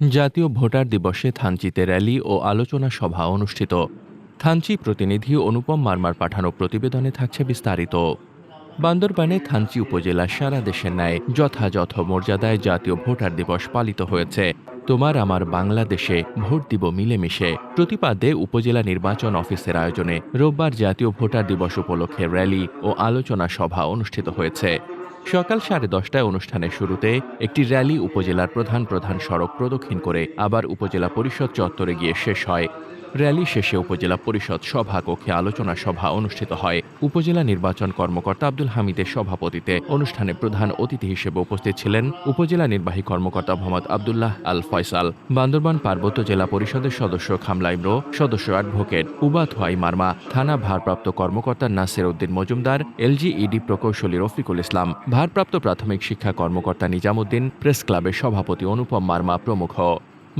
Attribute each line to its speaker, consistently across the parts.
Speaker 1: জাতীয় ভোটার দিবসে থানচিতে র্যালি ও আলোচনা সভা অনুষ্ঠিত। থানচি প্রতিনিধি অনুপম মার্মার পাঠানো প্রতিবেদনে থাকছে বিস্তারিত। বান্দরবানে থানচি উপজেলা সারা দেশের ন্যায় যথাযথ মর্যাদায় জাতীয় ভোটার দিবস পালিত হয়েছে। তোমার আমার বাংলাদেশে ভোট দিব মিলেমিশে। প্রতিপাদ্যে উপজেলা নির্বাচন অফিসের আয়োজনে রোববার জাতীয় ভোটার দিবস উপলক্ষে র্যালি ও আলোচনা সভা অনুষ্ঠিত হয়েছে। সকাল সাড়ে দশটায় অনুষ্ঠানের শুরুতে একটি র্যালি উপজেলার প্রধান প্রধান সড়ক প্রদক্ষিণ করে আবার উপজেলা পরিষদ চত্বরে গিয়ে শেষ হয়। র্যালি শেষে উপজেলা পরিষদ সভা কক্ষে আলোচনা সভা অনুষ্ঠিত হয়। উপজেলা নির্বাচন কর্মকর্তা আব্দুল হামিদের সভাপতিতে অনুষ্ঠানে প্রধান অতিথি হিসেবে উপস্থিত ছিলেন উপজেলা নির্বাহী কর্মকর্তা মোহাম্মদ আবদুল্লাহ আল ফয়সাল, বান্দরবান পার্বত্য জেলা পরিষদের সদস্য খামলা ইমরো সদস্য অ্যাডভোকেট উবাত হোয়াই মার্মা, থানা ভারপ্রাপ্ত কর্মকর্তা নাসির উদ্দিন মজুমদার এলজিইডি প্রকৌশলী রফিকুল ইসলাম, ভারপ্রাপ্ত প্রাথমিক শিক্ষা কর্মকর্তা নিজামুদ্দিন, প্রেস ক্লাবের সভাপতি অনুপম মার্মা প্রমুখ।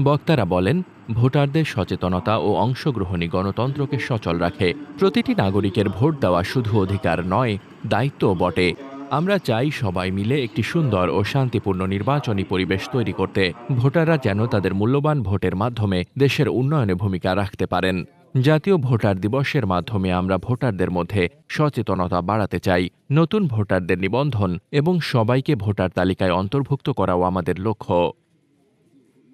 Speaker 1: বক্তারা বলেন, ভোটারদের সচেতনতা ও অংশগ্রহণই গণতন্ত্রকে সচল রাখে। প্রতিটি নাগরিকের ভোট দেওয়া শুধু অধিকার নয়, দায়িত্বও বটে। আমরা চাই সবাই মিলে একটি সুন্দর ও শান্তিপূর্ণ নির্বাচনী পরিবেশ তৈরি করতে। ভোটাররা যেন তাদের মূল্যবান ভোটের মাধ্যমে দেশের উন্নয়নে ভূমিকা রাখতে পারেন। জাতীয় ভোটার দিবসের মাধ্যমে আমরা ভোটারদের মধ্যে সচেতনতা বাড়াতে চাই। নতুন ভোটারদের নিবন্ধন এবং সবাইকে ভোটার তালিকায় অন্তর্ভুক্ত করাও আমাদের লক্ষ্য।